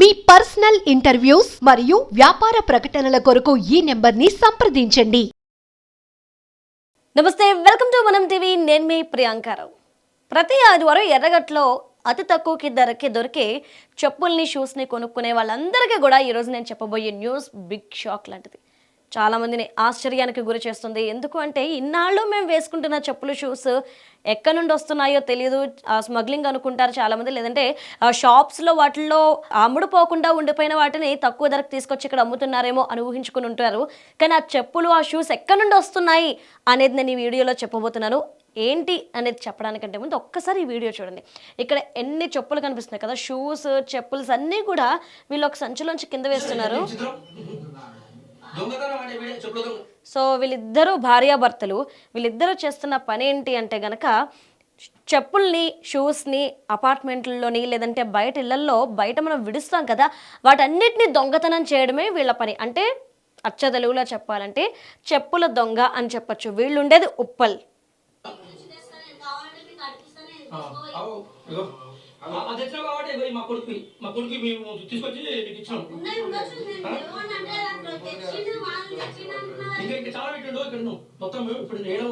మీ personal interviews మరియు వ్యాపార ప్రకటనల కొరకు ఈ నెంబర్ని సంప్రదించండి. నమస్తే వెల్కమ్ టు మనం టీవీ. నేను మీ ప్రియాంకారావు ప్రతి ఆదివారం ఎర్రగట్లో అతి తక్కువకి ధరకి దొరికే చెప్పుల్ని షూస్ని కొనుక్కునే వాళ్ళందరికీ కూడా ఈరోజు నేను చెప్పబోయే న్యూస్ బిగ్ షాక్ లాంటిది. చాలా మందిని ఆశ్చర్యానికి గురి చేస్తుంది. ఎందుకు అంటే ఇన్నాళ్ళు మేము వేసుకుంటున్న చెప్పులు షూస్ ఎక్కడి నుండి వస్తున్నాయో తెలియదు ఆ స్మగ్లింగ్ అనుకుంటారు చాలామంది లేదంటే ఆ షాప్స్లో వాటిల్లో అమ్ముడుపోకుండా ఉండిపోయిన వాటిని తక్కువ ధరకు తీసుకొచ్చి ఇక్కడ అమ్ముతున్నారేమో అని ఊహించుకుని ఉంటారు. కానీ ఆ చెప్పులు ఆ షూస్ ఎక్కడి నుండి వస్తున్నాయి అనేది నేను ఈ వీడియోలో చెప్పబోతున్నాను. ఏంటి అనేది చెప్పడానికంటే ముందు ఒక్కసారి ఈ వీడియో చూడండి. ఇక్కడ ఎన్ని చెప్పులు కనిపిస్తున్నాయి కదా. షూస్ చెప్పుల్స్ అన్నీ కూడా వీళ్ళు ఒక సంచిలోంచి కింద వేస్తున్నారు. సో వీళ్ళిద్దరూ భార్యాభర్తలు వీళ్ళిద్దరూ చేస్తున్న పని ఏంటి అంటే గనక చెప్పుల్ని షూస్ని అపార్ట్మెంట్లలోని లేదంటే బయట ఇళ్ళల్లో బయట మనం విడుస్తాం కదా వాటన్నిటిని దొంగతనం చేయడమే వీళ్ళ పని. అంటే అచ్చ తెలుగులో చెప్పాలంటే చెప్పుల దొంగ అని చెప్పొచ్చు. వీళ్ళు ఉండేది ఉప్పల్. అది కాబట్టి మా కొడుకు మా కొడుకు మేము తీసుకొచ్చి నీకు ఇచ్చినాం. ఇంకా ఇంకా చాలా పెట్టిండు ఇక్కడ మొత్తం మేము ఇప్పుడు ఏడవ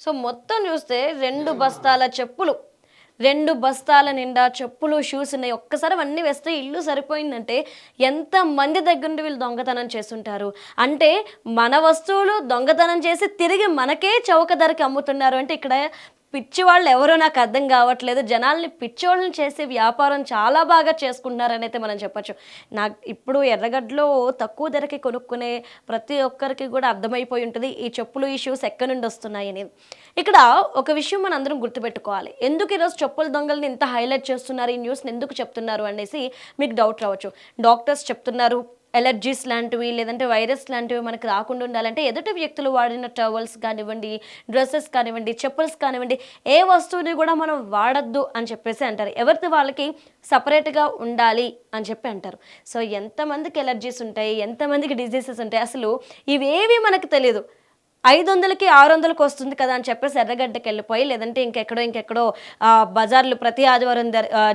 సో మొత్తం చూస్తే రెండు బస్తాల చెప్పులు. రెండు బస్తాల నిండా చెప్పులు షూస్ ఉన్నాయి. ఒక్కసారి అవన్నీ వేస్తే ఇల్లు సరిపోయిందంటే ఎంత మంది దగ్గర నుండి వీళ్ళు దొంగతనం చేస్తుంటారు? అంటే మన వస్తువులు దొంగతనం చేసి తిరిగి మనకే చౌక ధరకి అమ్ముతున్నారు అంటే ఇక్కడ పిచ్చి వాళ్ళు ఎవరో నాకు అర్థం కావట్లేదు. జనాల్ని పిచ్చోళ్ళని చేసే వ్యాపారం చాలా బాగా చేసుకుంటున్నారని అయితే మనం చెప్పచ్చు. నాకు ఇప్పుడు ఎర్రగడ్డలో తక్కువ ధరకి కొనుక్కునే ప్రతి ఒక్కరికి కూడా అర్థమైపోయి ఉంటుంది. ఈ చెప్పులు ఈ షూస్ ఎక్కడి నుండి వస్తున్నాయి అనేది ఇక్కడ ఒక విషయం మనం అందరం గుర్తుపెట్టుకోవాలి. ఎందుకు ఈరోజు చెప్పుల దొంగల్ని ఇంత హైలైట్ చేస్తున్నారు? ఈ న్యూస్ని ఎందుకు చెప్తున్నారు? అనేసి మీకు డౌట్ రావచ్చు. డాక్టర్స్ చెప్తున్నారు ఎలర్జీస్ లాంటివి లేదంటే వైరస్ లాంటివి మనకు రాకుండా ఉండాలంటే ఎదుటి వ్యక్తులు వాడిన టవల్స్ కానివ్వండి డ్రెస్సెస్ కానివ్వండి చెప్పుల్స్ కానివ్వండి ఏ వస్తువుని కూడా మనం వాడద్దు అని చెప్పేసి అంటారు. ఎవరిది వాళ్ళకి సపరేట్గా ఉండాలి అని చెప్పి అంటారు. సో ఎంతమందికి ఎలర్జీస్ ఉంటాయి ఎంతమందికి డిజీజెస్ ఉంటాయి అసలు ఇవేవి మనకు తెలియదు ఐదు వందలకి ఆరు వందలకి వస్తుంది కదా అని చెప్పేసి ఎర్రగడ్డకి వెళ్ళిపోయి లేదంటే ఇంకెక్కడో ఇంకెక్కడో బజార్లు ప్రతి ఆదివారం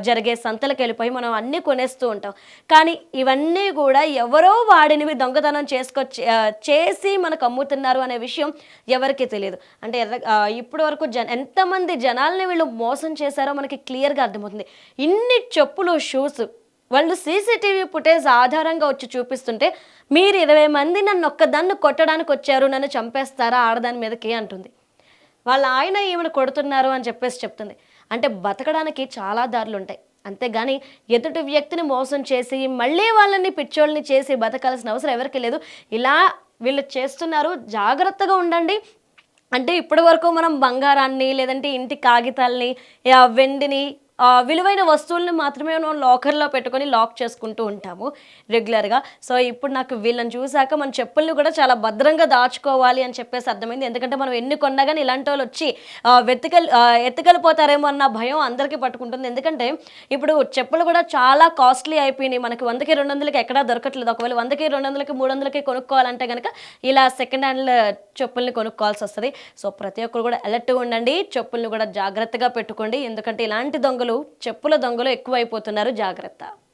జరిగే సంతలకు వెళ్ళిపోయి మనం అన్నీ కొనేస్తూ ఉంటాం. కానీ ఇవన్నీ కూడా ఎవరో వాడినివి దొంగతనం చేసుకొచ్చి చేసి మనకు అమ్ముతున్నారు అనే విషయం ఎవరికీ తెలియదు. అంటే ఎర్ర ఇప్పటి వరకు జన ఎంతమంది జనాల్ని వీళ్ళు మోసం చేశారో మనకి క్లియర్గా అర్థమవుతుంది. ఇన్ని చెప్పులు షూస్ వాళ్ళు సీసీటీవీ ఫుటేజ్ ఆధారంగా వచ్చి చూపిస్తుంటే మీరు ఇరవై మంది నన్ను ఒక్కదాన్ని కొట్టడానికి వచ్చారు నన్ను చంపేస్తారా? ఆడదాని మీదకి అంటుంది. వాళ్ళ ఆయన ఈమెను కొడుతున్నారు అని చెప్పేసి చెప్తుంది. అంటే బతకడానికి చాలా దారులు ఉంటాయి. అంతేగాని ఎదుటి వ్యక్తిని మోసం చేసి మళ్ళీ వాళ్ళని పిచ్చోళ్ళని చేసి బతకాల్సిన అవసరం ఎవరికి లేదు. ఇలా వీళ్ళు చేస్తున్నారు. జాగ్రత్తగా ఉండండి. అంటే ఇప్పటి వరకు మనం బంగారాన్ని లేదంటే ఇంటి కాగితాలని వెండిని విలువైన వస్తువుల్ని మాత్రమే మనం లాకర్లో పెట్టుకొని లాక్ చేసుకుంటూ ఉంటాము రెగ్యులర్గా. సో ఇప్పుడు నాకు వీళ్ళని చూశాక మన చెప్పుల్ని కూడా చాలా భద్రంగా దాచుకోవాలి అని చెప్పేసి అర్థమైంది. ఎందుకంటే మనం ఎన్ని కొన్నా కానీ ఇలాంటి వాళ్ళు వచ్చి ఆ, ఎత్తుకెళ్ళిపోతారేమో అన్న భయం అందరికీ పట్టుకుంటుంది. ఎందుకంటే ఇప్పుడు చెప్పులు కూడా చాలా కాస్ట్లీ అయిపోయినాయి. మనకి వందకి రెండు వందలకి ఎక్కడా దొరకట్లేదు. ఒకవేళ వందకి రెండు వందలకి మూడు వందలకి కొనుక్కోవాలంటే కనుక ఇలా సెకండ్ హ్యాండ్ చెప్పుల్ని కొనుక్కోవాల్సి వస్తుంది. సో ప్రతి ఒక్కరు కూడా అలర్ట్గా ఉండండి. చెప్పుల్ని కూడా జాగ్రత్తగా పెట్టుకోండి. ఎందుకంటే ఇలాంటి దొంగలు చెప్పుల దొంగలు ఎక్కువైపోతున్నారు. జాగ్రత్త.